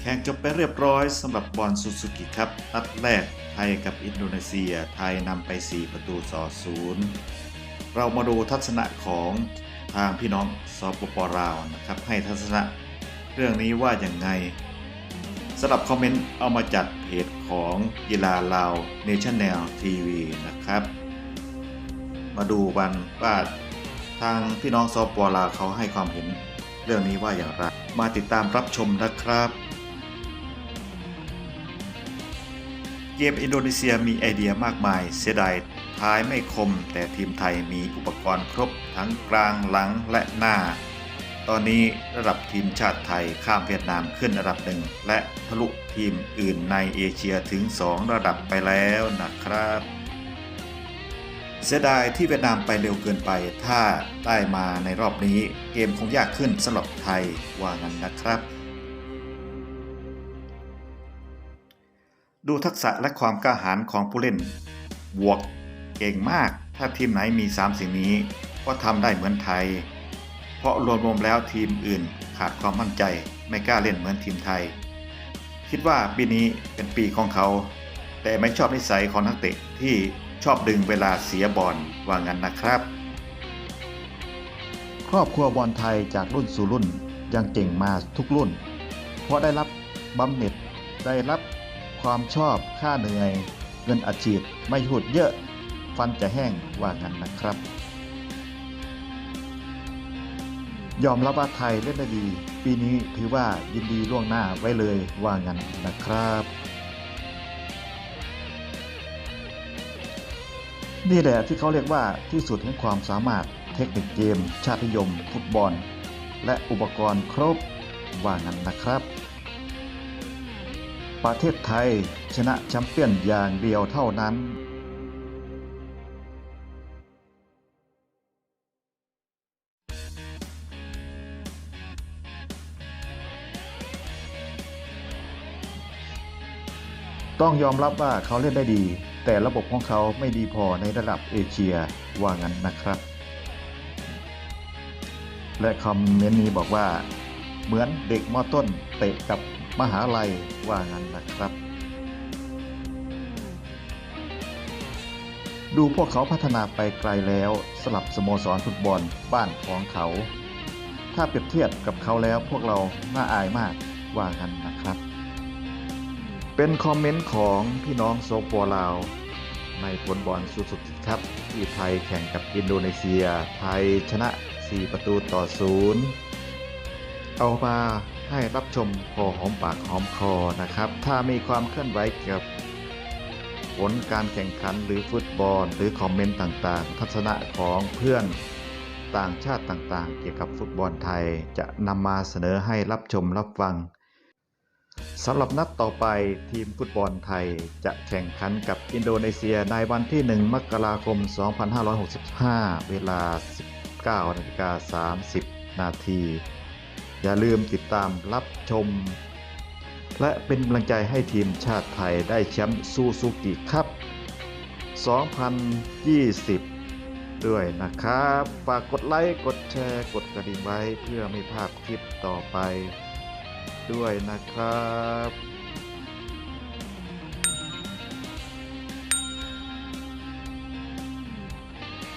แข่งจบไปเรียบร้อยสำหรับบอลซูซูกิครับนัดแรกไทยกับอินโดนีเซียไทยนำไป 4 ประตูต่อศูนย์เรามาดูทัศนะของทางพี่น้องสปปลาวนะครับ ให้ทัศนะเรื่องนี้ว่าอย่างไงสำหรับคอมเมนต์เอามาจัดเพจของกีฬาลาวเนชั่นแนลทีวีนะครับ มาดูกันว่าทางพี่น้องสปปลาวเขาให้ความเห็นเรื่องนี้ว่าอย่างไร มาติดตามรับชมนะครับ เกมอินโดนีเซียมีไอเดียมากมาย เสียดายท้ายไม่คม แต่ทีมไทยมีอุปกรณ์ครบทั้งกลางหลังและหน้า ตอนนี้ระดับทีมชาติไทยข้ามเวียดนามขึ้นระดับหนึ่ง และทะลุทีมอื่นในเอเชียถึง 2 ระดับไปแล้วนะครับ เสียดายที่เวียดนามไปเร็วเกินไป ถ้าได้มาในรอบนี้เกมคงยากขึ้นสำหรับไทยว่างั้นนะครับ ดูทักษะและความกล้าหาญของผู้เล่น บวก เก่งมาก ถ้าทีมไหนมี 3 สิ่งนี้ ก็ทำได้เหมือนไทย เพราะรวมๆแล้วทีมอื่นขาดความมั่นใจ ไม่กล้าเล่นเหมือนทีมไทย คิดว่าปีนี้เป็นปีของเขา แต่ไม่ชอบนิสัยของนักเตะที่ชอบดึงเวลาเสียบอลว่างั้นนะครับ ครอบครัวบอลไทยจากรุ่นสู่รุ่นยังเก่งมาทุกรุ่น เพราะได้รับบำเหน็จได้รับ ความชอบค่าเหนื่อย เงินอัดฉีดไม่หุดเยอะ ฟันจะแห้งว่างั้นนะครับ ยอมรับว่าไทยเล่นได้ดี ปีนี้ถือว่ายินดีล่วงหน้าไว้เลยว่างั้นนะครับนี่แหละที่เขาเรียกว่าที่สุดแห่งความสามารถเทคนิคเกม ชาตินิยม ฟุตบอล และอุปกรณ์ครบว่างั้นนะครับ ประเทศไทยชนะแชมเปี้ยนอย่างเดียวเท่านั้นต้องยอมรับว่าเขาเล่นได้ดี แต่ระบบของเขาไม่ดีพอในระดับเอเชียว่างั้นนะครับ และคอมเมนต์นี้บอกว่า เหมือนเด็กมอต้นเตะกับ มหาลัยว่างั้นนะครับ ดูพวกเขาพัฒนาไปไกลแล้วสลับสโมสรฟุตบอลบ้านของเขา ถ้าเปรียบเทียบกับเขาแล้วพวกเราน่าอายมากว่างั้นนะครับ เป็นคอมเมนต์ของพี่น้องโซโปลาวในผลบอลสุดสุดครับที่ไทยแข่งกับอินโดนีเซีย ไทยชนะ 4 ประตูต่อศูนย์ เอามาให้รับชมพอหอมปากหอมคอนะครับ ถ้ามีความเคลื่อนไหวเกี่ยวกับผลการแข่งขันหรือฟุตบอล หรือคอมเมนต์ต่างๆ ทัศนะของเพื่อนต่างชาติต่างๆ เกี่ยวกับฟุตบอลไทยจะนำมาเสนอให้รับชมรับฟังสำหรับนัดต่อไปทีมฟุตบอลไทยจะแข่งขันกับอินโดนีเซียในวันที่ 1 มกราคม 2565 เวลา 19นาฬิกา30 นาที อย่าลืมติดตามรับชม และเป็นกำลังใจให้ทีมชาติไทยได้แชมป์ซูซูกิครับ 2020 ด้วยนะครับ ฝากกดไลค์กดแชร์กดกระดิ่งไว้เพื่อไม่พลาดคลิปต่อไปด้วยนะครับ